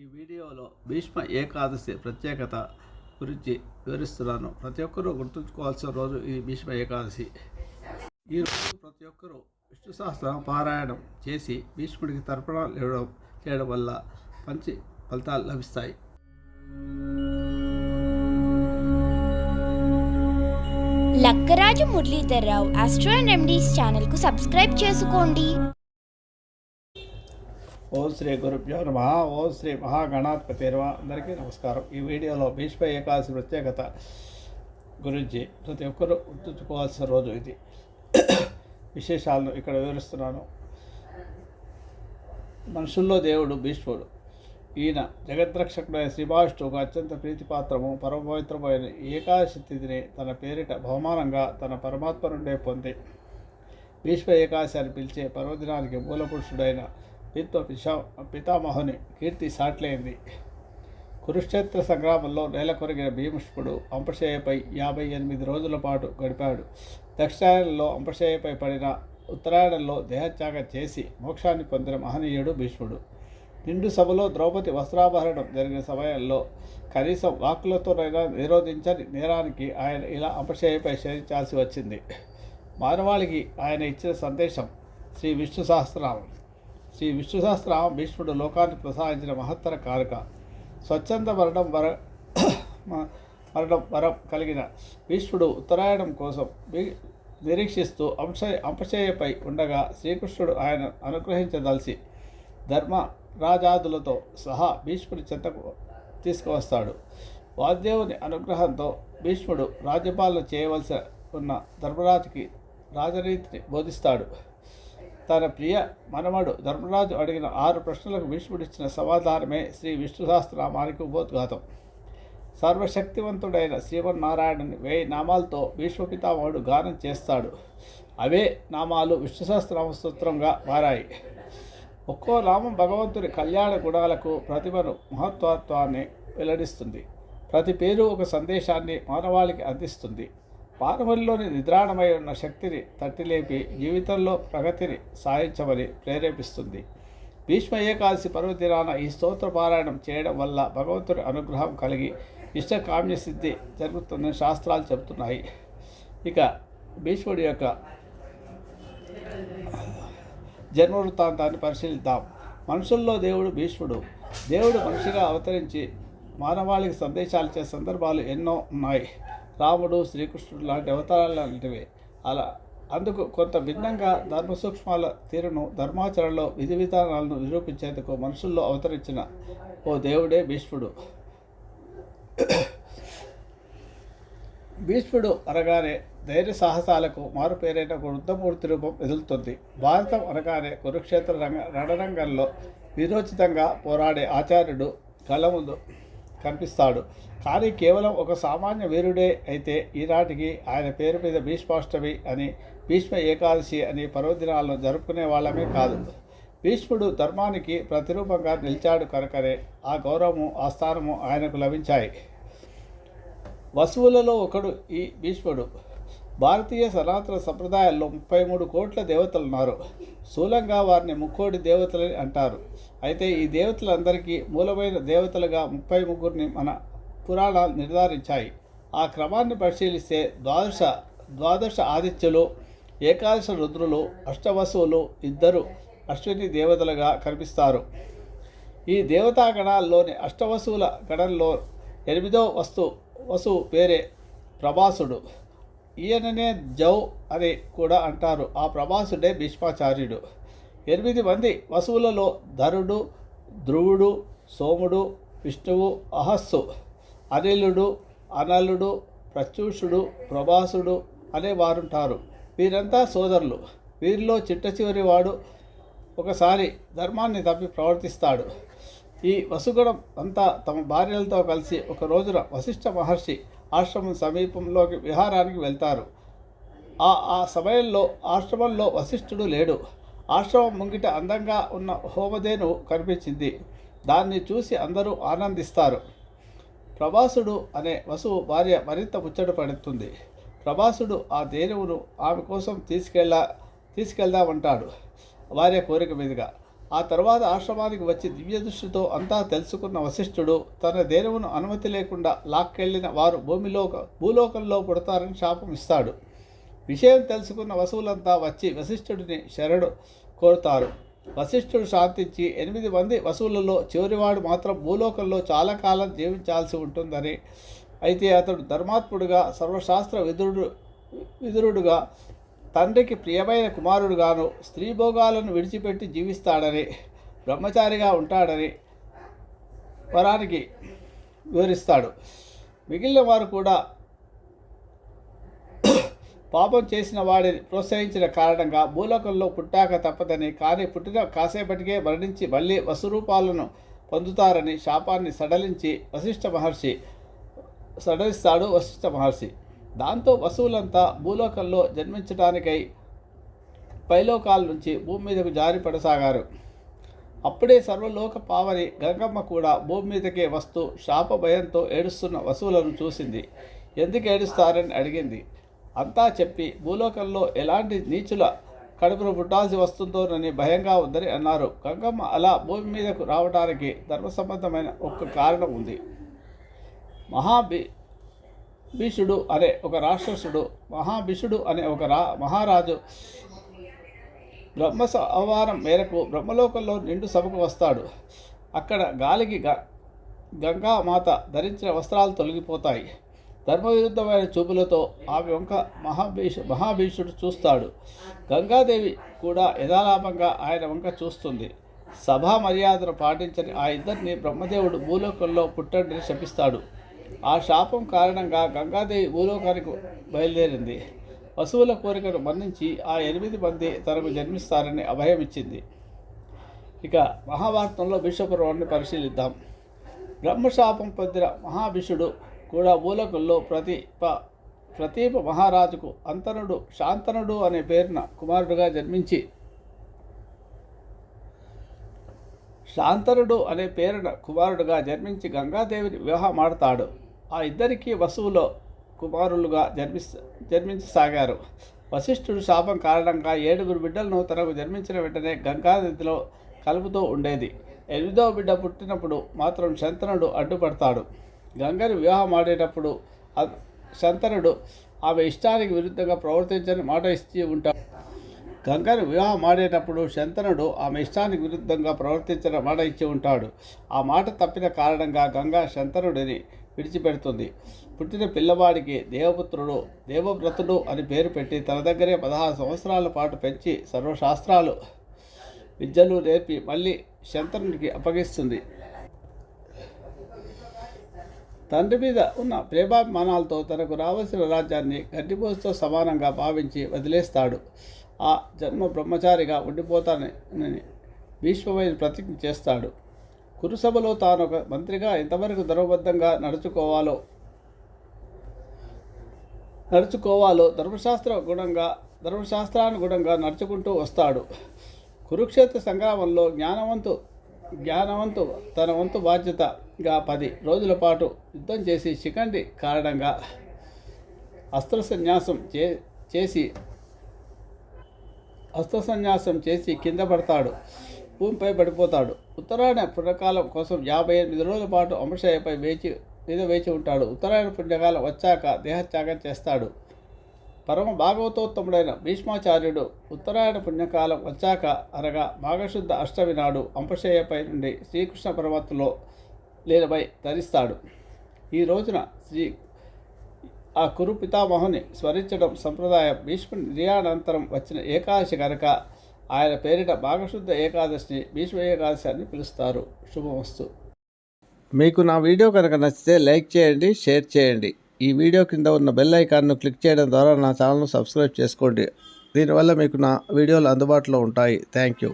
ఈ వీడియోలో భీష్మ ఏకాదశి ప్రత్యేకత గురించి వివరిస్తున్నాను. ప్రతి ఒక్కరూ గుర్తుంచుకోవాల్సిన రోజు ఈ భీష్మ ఏకాదశి. ఈ రోజు ప్రతి ఒక్కరూ విష్ణు సహస్రం పారాయణం చేసి భీష్ముడికి తర్పణాలు ఇవ్వడం చేయడం వల్ల మంచి ఫలితాలు లభిస్తాయి. Lakkaraju Muralidhar Rao astro and remedies ఛానల్కు సబ్స్క్రైబ్ చేసుకోండి. ఓం శ్రీ గురుభ్యో నమ. ఓం శ్రీ మహాగణాధిపతి నమ అందరికీ నమస్కారం. ఈ వీడియోలో భీష్మ ఏకాదశి ప్రత్యేకత గురించి ప్రతి ఒక్కరూ గుర్తుంచుకోవాల్సిన రోజు ఇది. విశేషాలను ఇక్కడ వివరిస్తున్నాను. మనుషుల్లో దేవుడు భీష్ముడు. ఈయన జగద్రక్షకుడైన శ్రీభాష్టుకు అత్యంత ప్రీతిపాత్రము పరమపవిత్రమైన ఏకాదశి తిథిని తన పేరిట బహుమానంగా తన పరమాత్మ నుండే పొంది భీష్మ ఏకాదశి అని పిలిచే పర్వదినానికి మూలపురుషుడైన విత్వ పిశా పితామహుని కీర్తి సాట్లైంది కురుక్షేత్ర సంగ్రామంలో నేల కొరిగిన భీముష్పుడు అంపశయ్యపై యాభై ఎనిమిది రోజుల పాటు గడిపాడు. దక్షిణాయనంలో అంపశయ్యపై పడిన ఉత్తరాయణంలో దేహత్యాగం చేసి మోక్షాన్ని పొందిన మహనీయుడు భీష్ముడు. నిండు సభలో ద్రౌపది వస్త్రాభరణం జరిగిన సమయంలో కనీసం వాక్కులతోనైనా నిరోధించని నేరానికి ఆయన ఇలా అంపశయ్యపై శరించాల్సి వచ్చింది. మానవాళికి ఆయన ఇచ్చిన సందేశం శ్రీ విష్ణు సహస్రనామం. శ్రీ విష్ణు భీష్ముడు లోకాన్ని ప్రసాదించిన మహత్తర కారక. స్వచ్ఛంద మరణం వర మరణం వరం కలిగిన భీష్ముడు ఉత్తరాయణం కోసం నిరీక్షిస్తూ అంశ అంపశయ్యపై ఉండగా శ్రీకృష్ణుడు ఆయన అనుగ్రహించదలిసి ధర్మ రాజాదులతో సహా భీష్ముడి చెంతకు తీసుకువస్తాడు. వాద్దేవుని అనుగ్రహంతో భీష్ముడు రాజ్యపాలన చేయవలసి ఉన్న ధర్మరాజుకి రాజనీతిని బోధిస్తాడు. తన ప్రియ మనమడు ధర్మరాజు అడిగిన ఆరు ప్రశ్నలకు భీష్ముడిచ్చిన సమాధానమే శ్రీ విష్ణు సహస్రనామానికి ఉపోద్ఘాతం. సర్వశక్తివంతుడైన శ్రీమన్నారాయణుని వేయి నామాలతో భీష్మపితామహుడు గానం చేస్తాడు. అవే నామాలు విష్ణు సహస్రనామ స్తోత్రంగా మారాయి. ఒక్కో నామం భగవంతుని కళ్యాణ గుణాలకు ప్రతిభను మహత్వత్వాన్ని వెల్లడిస్తుంది. ప్రతి పేరు ఒక సందేశాన్ని మానవాళికి అందిస్తుంది. మానవుల్లోని నిద్రాణమై ఉన్న శక్తిని తట్టిలేపి జీవితంలో ప్రగతిని సాధించమని ప్రేరేపిస్తుంది. భీష్మ ఏకాదశి పర్వదినాన ఈ స్తోత్ర పారాయణం చేయడం వల్ల భగవంతుడి అనుగ్రహం కలిగి ఇష్టకామ్య సిద్ధి జరుగుతుందని శాస్త్రాలు చెబుతున్నాయి. ఇక భీష్ముడి యొక్క జన్మ వృత్తాంతాన్ని పరిశీలిద్దాం. మనుషుల్లో దేవుడు భీష్ముడు. దేవుడు మనిషిగా అవతరించి మానవాళికి సందేశాలు ఇచ్చే సందర్భాలు ఎన్నో ఉన్నాయి. రాముడు శ్రీకృష్ణుడు లాంటి అవతారాలు లాంటివి. అలా అందుకు కొంత భిన్నంగా ధర్మ సూక్ష్మాల తీరును ధర్మాచరణలో విధి విధానాలను నిరూపించేందుకు మనుషుల్లో అవతరించిన ఓ దేవుడే భీష్ముడు. భీష్ముడు అనగానే ధైర్య సాహసాలకు మారుపేరైన ఒక వృద్ధమూర్తి రూపం ఎదులుతుంది. భారతం అనగానే కురుక్షేత్ర రంగ రణరంగంలో విరోచితంగా పోరాడే ఆచార్యుడు కళ ముందు కనిపిస్తాడు. కానీ కేవలం ఒక సామాన్య వీరుడే అయితే ఈనాటికి ఆయన పేరు మీద భీష్మాష్టమి అని భీష్మ ఏకాదశి అని పర్వదినాలను జరుపుకునే వాళ్ళమే కాదు. భీష్ముడు ధర్మానికి ప్రతిరూపంగా నిలిచాడు కనుకనే ఆ గౌరవము ఆ స్థానము ఆయనకు లభించాయి. వసువులలో ఒకడు ఈ భీష్ముడు. భారతీయ సనాతన సంప్రదాయాల్లో ముప్పై మూడు కోట్ల దేవతలు ఉన్నారు స్థూలంగా వారిని ముక్కోటి దేవతలని అంటారు. అయితే ఈ దేవతలందరికీ మూలమైన దేవతలుగా ముప్పై ముగ్గురిని మన పురాణాలు నిర్ధారించాయి. ఆ క్రమాన్ని పరిశీలిస్తే ద్వాదశ ద్వాదశ ఆదిత్యులు ఏకాదశ రుద్రులు అష్టవసువులు ఇద్దరు అశ్విని దేవతలుగా కనిపిస్తారు. ఈ దేవతా గణాల్లోని అష్టవసువుల గణంలో ఎనిమిదో వస్తు వసువు పేరే ప్రభాసుడు. ఈయననే జౌ అని కూడా అంటారు. ఆ ప్రభాసుడే భీష్మాచార్యుడు. ఎనిమిది మంది వసువులలో ధరుడు ధ్రువుడు సోముడు విష్ణువు అహస్సు అనిలుడు అనలుడు ప్రత్యూషుడు ప్రభాసుడు అనే వారుంటారు. వీరంతా సోదరులు. వీరిలో చిట్ట చివరి వాడు ఒకసారి ధర్మాన్ని తప్పి ప్రవర్తిస్తాడు. ఈ వసుగుణం అంతా తమ భార్యలతో కలిసి ఒక రోజున వశిష్ఠ మహర్షి ఆశ్రమం సమీపంలోకి విహారానికి వెళ్తారు. ఆ ఆ సమయంలో ఆశ్రమంలో వశిష్ఠుడు లేడు. ఆశ్రమం ముంగిట అందంగా ఉన్న హోమధేను కనిపించింది. దాన్ని చూసి అందరూ ఆనందిస్తారు. ప్రభాసుడు అనే వసువు భార్య మరింత ముచ్చట పడుతుంది. ప్రభాసుడు ఆ ధేనువును ఆమె కోసం తీసుకెళ్ళ తీసుకెళ్దామంటాడు భార్య కోరిక మీదుగా. ఆ తర్వాత ఆశ్రమానికి వచ్చి దివ్య దృష్టితో అంతా తెలుసుకున్న వశిష్ఠుడు తన దేనువును అనుమతి లేకుండా లాక్కెళ్ళిన వారు భూమిలో భూలోకంలో పుడతారని శాపం ఇస్తాడు. విషయం తెలుసుకున్న వసువులంతా వచ్చి వశిష్ఠుడిని శరణు కోరుతారు. వశిష్ఠుడు శాంతించి ఎనిమిది మంది వసువులలో చివరివాడు మాత్రం భూలోకంలో చాలా కాలం జీవించాల్సి ఉంటుందని అయితే అతడు ధర్మాత్ముడుగా సర్వశాస్త్ర విదురుడు విదురుడుగా తండ్రికి ప్రియమైన కుమారుడుగాను స్త్రీ భోగాలను విడిచిపెట్టి జీవిస్తాడని బ్రహ్మచారిగా ఉంటాడని వరానికి వివరిస్తాడు. మిగిలిన వారు కూడా పాపం చేసిన వాడిని ప్రోత్సహించిన కారణంగా భూలోకంలో పుట్టాక తప్పదని కానీ పుట్టిన కాసేపటికే మరణించి మళ్ళీ వసురూపాలను పొందుతారని శాపాన్ని సడలించి వశిష్ఠ మహర్షి సడలిస్తాడు వశిష్ఠ మహర్షి. దాంతో వసువులంతా భూలోకంలో జన్మించడానికై పైలోకాల నుంచి భూమి మీదకు జారి పడసాగారు. అప్పుడే సర్వలోక పావని గంగమ్మ కూడా భూమి మీదకే వస్తూ శాప భయంతో ఏడుస్తున్న వసువులను చూసింది. ఎందుకు ఏడుస్తారని అడిగింది. అంతా చెప్పి భూలోకంలో ఎలాంటి నీచుల కడుపును పుట్టాల్సి వస్తుందోనని భయంగా ఉందని అన్నారు. గంగమ్మ అలా భూమి మీదకు రావడానికి ధర్మసంబంధమైన ఒక కారణం ఉంది. మహాభి భీషుడు అనే ఒక రాక్షసుడు మహాభిషుడు అనే ఒక రా మహారాజు బ్రహ్మ సంవారం మేరకు బ్రహ్మలోకంలో నిండు సభకు వస్తాడు. అక్కడ గాలికి గ గంగామాత ధరించిన వస్త్రాలు తొలగిపోతాయి. ధర్మవిరుద్ధమైన చూపులతో ఆమె వంక మహాభీష మహాభీషుడు చూస్తాడు. గంగాదేవి కూడా యథాలాపంగా ఆయన వంక చూస్తుంది. సభా మర్యాదను పాటించని ఆ ఇద్దరిని బ్రహ్మదేవుడు భూలోకంలో పుట్టండిని శపిస్తాడు. ఆ శాపం కారణంగా గంగాదేవి భూలోకానికి బయలుదేరింది. పశువుల కోరికను మన్నించి ఆ ఎనిమిది మంది తనకు జన్మిస్తారని అభయం ఇచ్చింది ఇక మహాభారతంలో భీష్మపర్వాన్ని పరిశీలిద్దాం. బ్రహ్మశాపం పొందిన మహాభిషుడు కూడా భూలోకంలో ప్రతిప ప్రతీప మహారాజుకు అంతనుడు శాంతనుడు అనే పేరున కుమారుడుగా జన్మించి శాంతనుడు అనే పేరున కుమారుడుగా జన్మించి గంగాదేవిని వివాహమాడతాడు. ఆ ఇద్దరికీ వసువులో కుమారులుగా జన్మి జన్మించసాగారు. వశిష్ఠుడు శాపం కారణంగా ఏడుగురు బిడ్డలను తనకు జన్మించిన వెంటనే గంగానదిలో కలుపుతూ ఉండేది. ఎనిమిదవ బిడ్డ పుట్టినప్పుడు మాత్రం శంతనుడు అడ్డుపడతాడు. గంగని వివాహం ఆడేటప్పుడు శంతనుడు ఆమె ఇష్టానికి విరుద్ధంగా ప్రవర్తించని మాట ఇచ్చి ఉంటాడు గంగను వివాహం ఆడేటప్పుడు శంతనుడు ఆమె ఇష్టానికి విరుద్ధంగా ప్రవర్తించిన మాట ఇచ్చి ఉంటాడు. ఆ మాట తప్పిన కారణంగా గంగ శంతనుడిని విడిచిపెడుతుంది. పుట్టిన పిల్లవాడికి దేవపుత్రుడు దేవవ్రతుడు అని పేరు పెట్టి తన దగ్గరే పదహారు సంవత్సరాల పాటు పెంచి సర్వశాస్త్రాలు విద్యలు నేర్పి మళ్ళీ శంతనుడికి అప్పగిస్తుంది. తండ్రి మీద ఉన్న ప్రేమాభిమానాలతో తనకు రావాల్సిన రాజ్యాన్ని గడ్డిపోసుతో సమానంగా భావించి వదిలేస్తాడు. ఆ జన్మ బ్రహ్మచారిగా ఉండిపోతానని భీష్మమైన ప్రతిజ్ఞ చేస్తాడు. కురుసభలో తాను ఒక మంత్రిగా ఎంతవరకు ధర్మబద్ధంగా నడుచుకోవాలో నడుచుకోవాలో ధర్మశాస్త్ర గుణంగా ధర్మశాస్త్రానుగుణంగా నడుచుకుంటూ వస్తాడు. కురుక్షేత్ర సంగ్రామంలో జ్ఞానవంతు జ్ఞానవంతు తన వంతు బాధ్యత ఇంకా పది రోజుల పాటు యుద్ధం చేసి చికండి కారణంగా అస్త్ర సన్యాసం చే చేసి అస్త్ర సన్యాసం చేసి కింద పడతాడు. భూమిపై పడిపోతాడు. ఉత్తరాయణ పుణ్యకాలం కోసం యాభై ఎనిమిది రోజుల పాటు అంశయ్యపై వేచి మీద వేచి ఉంటాడు. ఉత్తరాయణ పుణ్యకాలం వచ్చాక దేహత్యాగం చేస్తాడు. పరమ భాగవతోత్తముడైన భీష్మాచార్యుడు ఉత్తరాయణ పుణ్యకాలం వచ్చాక అనగా మాఘశుద్ధ అష్టమి నాడు అంపశయ్యపై నుండి శ్రీకృష్ణ పర్వతంలో లీలమై ధరిస్తాడు. ఈ రోజున శ్రీ ఆ కురు పితామహుని స్మరించడం సంప్రదాయం భీష్ముని నిర్యానంతరం వచ్చిన ఏకాదశి కనుక ఆయన పేరిట భాగశుద్ధ ఏకాదశిని భీష్మ ఏకాదశి అని పిలుస్తారు. శుభమస్తు. మీకు నా వీడియో కనుక నచ్చితే లైక్ చేయండి షేర్ చేయండి. ఈ వీడియో కింద ఉన్న బెల్ ఐకాన్ను క్లిక్ చేయడం ద్వారా నా ఛానల్ను సబ్స్క్రైబ్ చేసుకోండి. దీనివల్ల మీకు నా వీడియోలు అందుబాటులో ఉంటాయి. Thank you.